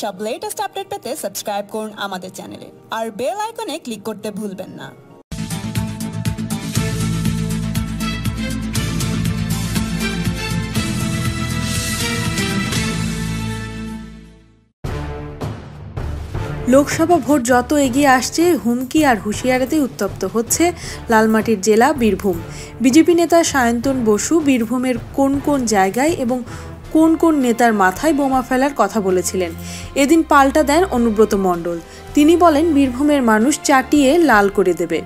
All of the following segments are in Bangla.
সব লেটেস্ট আপডেট পেতে সাবস্ক্রাইব করুন আমাদের চ্যানেলে আর বেল আইকনে ক্লিক করতে ভুলবেন না। লোকসভা ভোট যত এগিয়ে আসছে, হুমকি আর হুঁশিয়ারিতে উত্তপ্ত হচ্ছে লালমাটির জেলা বীরভূম। বিজেপি নেতা সায়ন্তন বসু বীরভূমের কোন কোন জায়গায় এবং কোন কোন নেতার মাথায় বোমা ফেলার কথা বলেছিলেন। এদিন পাল্টা দেন অনুব্রত মণ্ডল। তিনি বলেন, বীরভূমের মানুষ চাটিয়ে লাল করে দেবে।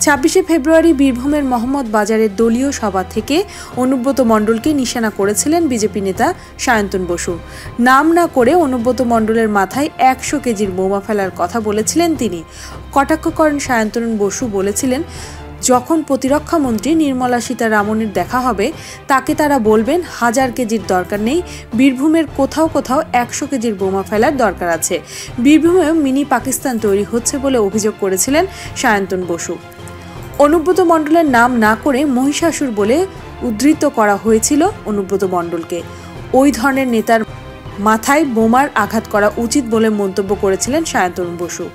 ছাব্বিশে ফেব্রুয়ারি বীরভূমের মোহাম্মদ বাজারের দলীয় সভা থেকে অনুব্রত মণ্ডলকে নিশানা করেছিলেন বিজেপি নেতা সায়ন্তন বসু। নাম না করে অনুব্রত মণ্ডলের মাথায় একশো কেজির বোমা ফেলার কথা বলেছিলেন তিনি। কটাক্ষ করেন সায়ন্তন বসু বলেছিলেন যখন প্রতিরক্ষা মন্ত্রী নির্মলা সীতারামনের দেখা হবে, তাকে তারা বলবেন হাজার কেজির দরকার নেই, বীরভূমের কোথাও কোথাও একশো কেজির বোমা ফেলার দরকার আছে। বীরভূমে মিনি পাকিস্তান তৈরি হচ্ছে বলে অভিযোগ করেছিলেন সায়ন্তন বসু। অনুব্রত মণ্ডলের নাম না করে মহিষাসুর বলে উদ্ধৃত করা হয়েছিল অনুব্রত মণ্ডলকে। ওই ধরনের নেতার মাথায় বোমার আঘাত করা উচিত বলে মন্তব্য করেছিলেন সায়ন্তন বসু।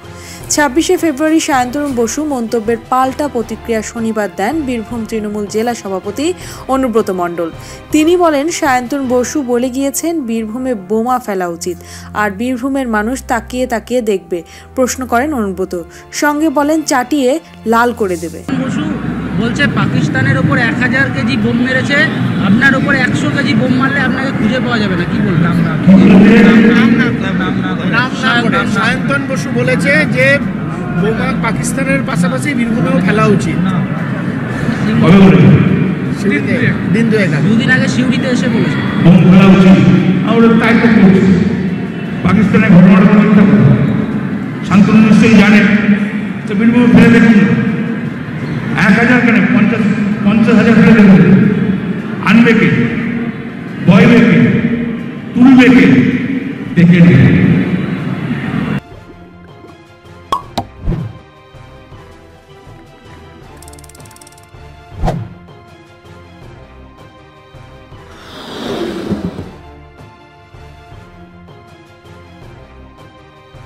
ছাব্বিশে ফেব্রুয়ারি সায়ন্তন বসু মন্তব্যের পাল্টা প্রতিক্রিয়া শনিবার দেন বীরভূম তৃণমূল জেলা সভাপতি অনুব্রত মণ্ডল। তিনি বলেন সায়ন্তন বসু বলে গিয়েছেন, বীরভূমে বোমা ফেলা উচিত, আর বীরভূমের মানুষ তাকিয়ে তাকিয়ে দেখবে, প্রশ্ন করেন অনুব্রত। সঙ্গে বলেন, চাটিয়ে লাল করে দেবে। বসু বলছে পাকিস্তানের ওপর এক হাজার কেজি বোম মেরেছে আপনার ওপর একশো কেজি বোম মারলে আপনাকে খুঁজে পাওয়া যাবে না। কি বলবেন সায়ন্তন বসু বলেছে যে বোমা পাকিস্তানের পাশাপাশি বীরভূমেও ফেলা উচিত। দিন দুয়েক আগে। দুদিন আগে সিউড়িতে এসে বলেছে। পাকিস্তানের ঘটনাটা শান্তনু নিশ্চয়ই জানেন তো বীরভূমে ফেলে দেখুন। এক হাজার কেন পঞ্চাশ পঞ্চাশ হাজার ফেলে দেখুন আনবে কে? বয়বে কে? তুলবে কে? দেখে নিন